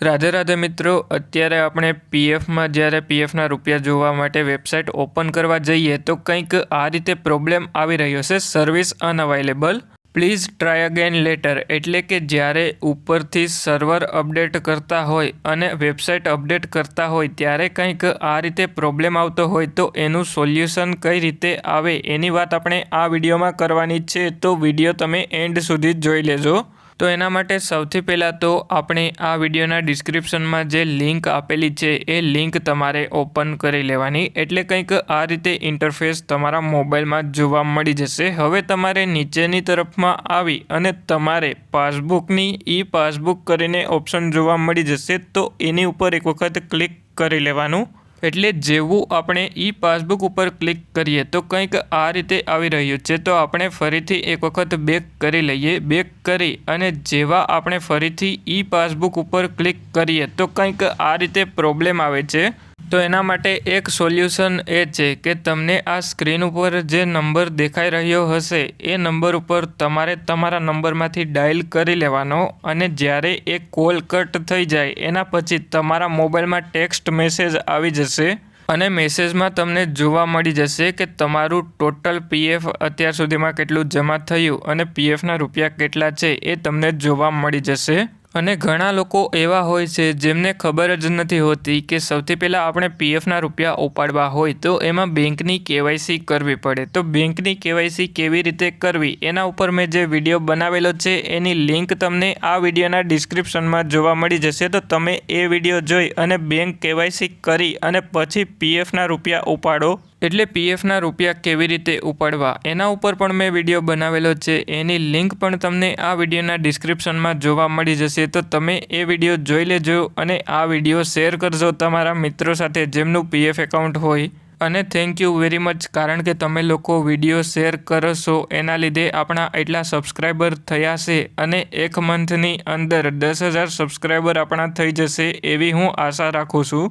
રાધે રાધે મિત્રો, અત્યારે આપણે પીએફમાં જ્યારે પીએફના રૂપિયા જોવા માટે વેબસાઇટ ઓપન કરવા જઈએ, તો કંઈક આ રીતે પ્રોબ્લેમ આવી રહ્યો છે. Service unavailable please try again later એટલે કે જ્યારે ઉપરથી સર્વર અપડેટ કરતા હોય અને વેબસાઇટ અપડેટ કરતા હોય, ત્યારે કંઈક આ રીતે પ્રોબ્લેમ આવતો હોય, તો એનું સોલ્યુશન કઈ રીતે આવે એની વાત આપણે આ વિડીયોમાં કરવાની છે. તો વીડિયો તમે એન્ડ સુધી જોઈ લેજો. તો એના માટે સૌથી પહેલાં તો આપણે આ વિડીયોના ડિસ્ક્રિપ્શનમાં જે લિંક આપેલી છે, એ લિંક તમારે ઓપન કરી લેવાની. એટલે કંઈક આ રીતે ઇન્ટરફેસ તમારા મોબાઈલમાં જોવા મળી જશે. હવે તમારે નીચેની તરફમાં આવી અને તમારે પાસબુકની ઈ પાસબુક કરીને ઓપ્શન જોવા મળી જશે. તો એની ઉપર એક વખત ક્લિક કરી લેવાનું. એટલે જેવું આપણે ઈ પાસબુક ઉપર ક્લિક કરીએ તો કંઈક આ રીતે આવી રહ્યું છે. તો આપણે ફરીથી એક વખત બેક કરી લઈએ. બેક કરી અને જેવા આપણે ફરીથી ઈ પાસબુક ઉપર ક્લિક કરીએ તો કંઈક આ રીતે પ્રોબ્લેમ આવે છે. તો એના માટે એક સોલ્યુશન એ છે કે તમને આ સ્ક્રીન ઉપર જે નંબર દેખાઈ રહ્યો હશે, એ નંબર ઉપર તમારે તમારા નંબરમાંથી ડાયલ કરી લેવાનો અને જ્યારે એ કોલ કટ થઈ જાય, એના પછી તમારા મોબાઈલમાં ટેક્સ્ટ મેસેજ આવી જશે અને મેસેજમાં તમને જોવા મળી જશે કે તમારું ટોટલ પીએફ અત્યાર સુધીમાં કેટલું જમા થયું અને પીએફના રૂપિયા કેટલા છે એ તમને જોવા મળી જશે. અને ઘણા લોકો એવા હોય છે જેમને ખબર જ નથી હોતી કે સૌથી પહેલાં આપણે પીએફના રૂપિયા ઉપાડવા હોય તો એમાં બેંકની કેવાયસી કરવી પડે. તો બેંકની કેવાયસી કેવી રીતે કરવી? એના ઉપર મેં જે વીડિયો બનાવેલો છે એની લિંક તમને આ વિડીયોના ડિસ્ક્રિપ્શનમાં જોવા મળી જશે. તો તમે એ વીડિયો જોઈ અને બેંક કેવાયસી કરી અને પછી પીએફના રૂપિયા ઉપાડો. એટલે પીએફના રૂપિયા કેવી રીતે ઉપાડવા? એના ઉપર પણ મેં વીડિયો બનાવેલો છે. એની લિંક પણ તમને આ વિડીયોના ડિસ્ક્રિપ્શનમાં જોવા મળી જશે. તો તમે એ વીડિયો જોઈ લેજો અને આ વીડિયો શેર કરજો તમારા મિત્રો સાથે જેમનું પીએફ એકાઉન્ટ હોય. અને થેન્ક યુ વેરી મચ કારણ કે તમે લોકો વીડિયો શેર કરશો એના લીધે આપણા એટલા સબસ્ક્રાઈબર થયા છે અને એક મંથની અંદર દસ હજાર સબસ્ક્રાઈબર આપણા થઈ જશે એવી હું આશા રાખું છું.